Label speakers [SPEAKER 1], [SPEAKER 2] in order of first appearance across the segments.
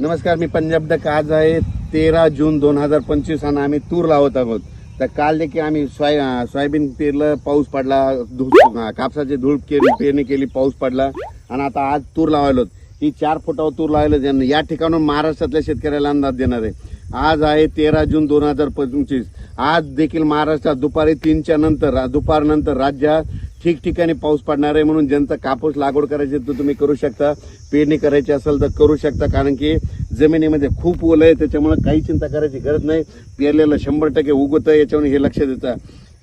[SPEAKER 1] नमस्कार मी पंजाब डक आज आहे तेरा जून दोन हजार पंचवीस आणि आम्ही तूर लावत आहोत. तर काल देखील आम्ही सोय सोयाबीन पेरलं पाऊस पडला धूळ कापसाची धूळ केली पेरणी केली पाऊस पडला आणि आता आज तूर लावायलो ही चार फुटावर तूर लावायला या ठिकाणून महाराष्ट्रातल्या शेतकऱ्याला अंदाज देणार आहे. आज आहे तेरा जून दोन हजार पंचवीस. आज देखील महाराष्ट्रात दुपारी तीनच्या नंतर दुपारनंतर राज्यात ठिकठिकाणी पाऊस पडणार आहे म्हणून ज्यांचा कापूस लागवड करायची तर तुम्ही करू शकता. पेरणी करायची असेल तर करू शकता. कारण की जमिनीमध्ये खूप ओलं आहे त्याच्यामुळे काही चिंता करायची गरज नाही. पेरलेलं शंभर टक्के उगवतं याच्यावर हे लक्ष देतं.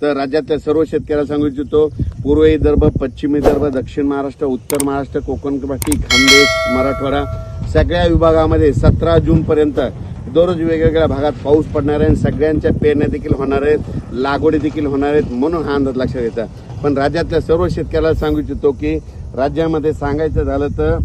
[SPEAKER 1] तर राज्यातल्या सर्व शेतकऱ्याला सांगू इच्छितो पूर्व विदर्भ पश्चिम विदर्भ दक्षिण महाराष्ट्र उत्तर महाराष्ट्र कोकण कपाटी खानदेश मराठवाडा सगळ्या विभागामध्ये सतरा जूनपर्यंत दररोज वेगवेगळ्या भागात पाऊस पडणार आहे आणि सगळ्यांच्या पेरण्या देखील होणार आहेत लागवडी देखील होणार आहेत म्हणून हा अंदाज लक्षात येतात पण राज्यातल्या सर्व शेतकऱ्याला सांगू इच्छितो की राज्यामध्ये सांगायचं झालं तर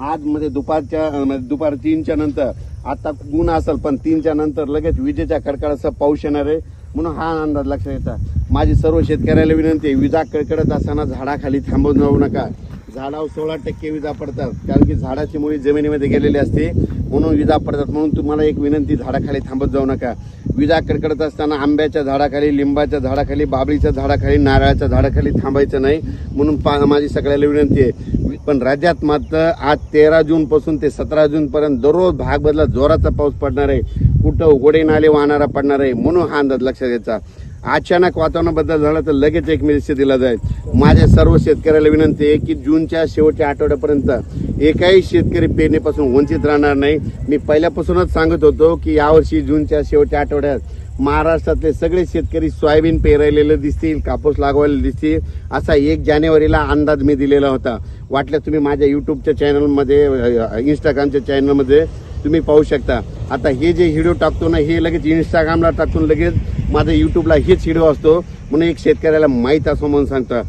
[SPEAKER 1] आज म्हणजे दुपारच्या म्हणजे दुपार तीनच्या नंतर आता ऊन असेल पण तीनच्या नंतर लगेच विजेच्या कडकडासह पाऊस येणार आहे. म्हणून हा अंदाज लक्षात येतात माझी सर्व शेतकऱ्याला विनंती आहे विजा कडकडत असताना झाडाखाली थांबून जाऊ नका. झाडावर सोळा टक्के विजा पडतात. कारण की झाडाची मुळी जमिनीमध्ये गेलेली असते. म्हणून विजा पडतात. म्हणून तुम्हाला एक विनंती झाडाखाली थांबत जाऊ नका. विजा कडकडत असताना आंब्याच्या झाडाखाली लिंबाच्या झाडाखाली बाबळीच्या झाडाखाली नारळाच्या झाडाखाली थांबायचं नाही म्हणून पा माझी सगळ्याला विनंती आहे. पण राज्यात मात्र आज तेरा जूनपासून ते सतरा जूनपर्यंत दररोज भाग बदला जोराचा पाऊस पडणार आहे. कुठं उघडे नाले वाहणारा पडणार आहे म्हणून हा अंदाज लक्षात घ्यायचा. अचानक वातावरण बदल झाला तर लगेच एक मेसेज दिला जाईल. माझ्या सर्व शेतकऱ्याला विनंती आहे की जूनच्या शेवटच्या आठवड्यापर्यंत एकाही शेतकरी पेरणीपासून वंचित राहणार नाही. मी पहिल्यापासूनच सांगत होतो की यावर्षी जूनच्या शेवटच्या आठवड्यात महाराष्ट्रातले सगळे शेतकरी सोयाबीन पेरायलेले दिसतील कापूस लागवायला दिसतील. असा एक जानेवारीला अंदाज मी दिलेला होता. वाटलं तुम्ही माझ्या युट्यूबच्या चॅनलमध्ये इंस्टाग्रामच्या चॅनलमध्ये तुम्ही पाहू शकता. आता हे जे व्हिडिओ टाकतो ना हे लगेच इंस्टाग्रामला टाकून लगेच माझा युट्यूबला हेच व्हिडिओ असतो म्हणून एक शेतकऱ्याला माहीत असो म्हणून सांगतो